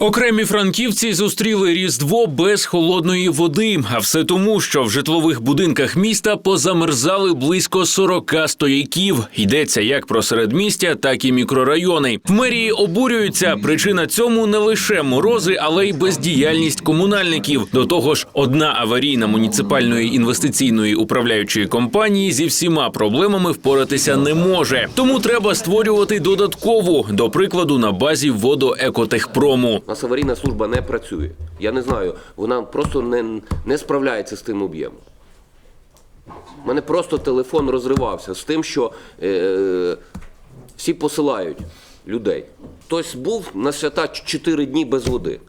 Окремі франківці зустріли різдво без холодної води, а все тому, що в житлових будинках міста позамерзали близько 40 стояків. Йдеться як про середмістя, так і мікрорайони. В мерії обурюються. Причина цьому не лише морози, але й бездіяльність комунальників. До того ж, одна аварійна муніципальної інвестиційної управляючої компанії зі всіма проблемами впоратися не може. Тому треба створювати додаткову, до прикладу, на базі водоекотехпрому. У нас аварійна служба не працює. Я не знаю, вона просто не, не справляється з тим об'ємом. У мене просто телефон розривався з тим, що е, всі посилають людей. Хтось був на свята 4 дні без води.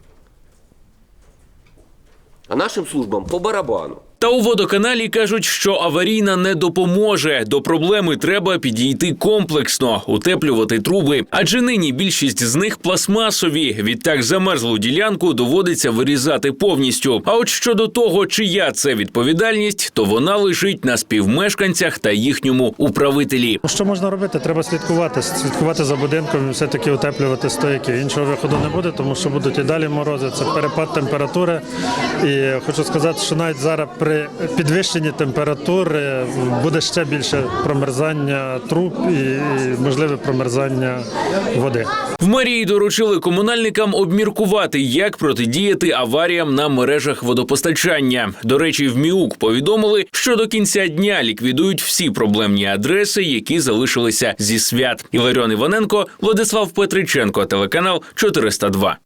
А нашим службам по барабану. Та у водоканалі кажуть, що аварійна не допоможе. До проблеми треба підійти комплексно, утеплювати труби. Адже нині більшість з них пластмасові. Відтак замерзлу ділянку доводиться вирізати повністю. А от щодо того, чия це відповідальність, то вона лежить на співмешканцях та їхньому управителі. Що можна робити? Треба слідкувати, слідкувати за будинком і все-таки утеплювати стояки. Іншого виходу не буде, тому що будуть і далі морози. Це перепад температури. І хочу сказати, що навіть зараз при підвищенні температури буде ще більше промерзання труб і можливе промерзання води. В мерії доручили комунальникам обміркувати, як протидіяти аваріям на мережах водопостачання. До речі, в МІУК повідомили, що до кінця дня ліквідують всі проблемні адреси, які залишилися зі свят. Іларіон Іваненко, Владислав Петриченко, телеканал 402.